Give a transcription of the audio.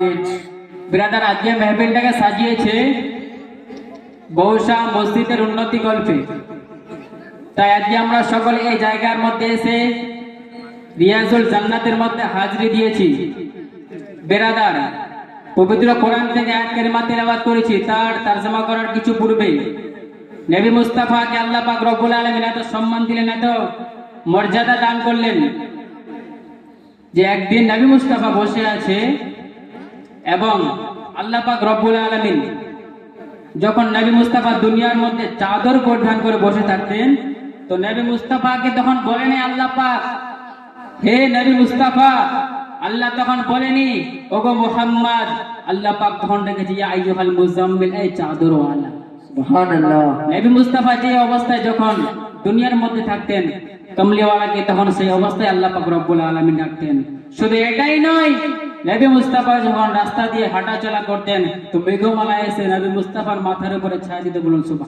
Brother আজকে মেহফিলটাকে সাজিয়েছে বৌসা মসজিদের উন্নতি গল্পে তাই আজকে আমরা সকলে এই জায়গার মধ্যে এসে রিয়াজুল জান্নাতের মধ্যে হাজরি দিয়েছি। বেরাদার পবিত্র কোরআন থেকে এক কেরিমা তেলাওয়াত করেছি, তার তারজমা করার কিছু পূর্বে। নবী মুস্তাফাকে আল্লাহ পাক রব্বুল আলামিন এত সম্মান দিলেন, এত মর্যাদা দান করলেন যে একদিন নবী মুস্তাফা বসে আছে এবং আল্লাহ পাক রব্বুল আলামিন যখন নবী মুস্তাফা দুনিয়ার মধ্যে চাদর পরিধান করে বসে থাকতেন তো নবী মুস্তাফাকে তখন বলেনি আল্লাহ পাক হে নবী মুস্তাফা আল্লাহ তখন বলেনি ওগো মোহাম্মদ আল্লাহ পাক তখন ডেকেছে ইয়া আইয়ুহাল মুজাম্মিল এই চাদরওয়ালা। সুবহানাল্লাহ। নবী মুস্তাফা যে অবস্থায় যখন দুনিয়ার মধ্যে থাকতেন কমলিওয়ালাকে তখন সেই অবস্থায় আল্লাহ পাক রব্বুল আলামিন ডাকতেন। শুধু এটাই নয় নবী মুস্তাফা যখন রাস্তা দিয়ে হাঁটা চলা করতেন, তো মেঘমালা এসে নবী মুস্তাফার মাথার উপরে ছায়া দিতে বলুন সুবহান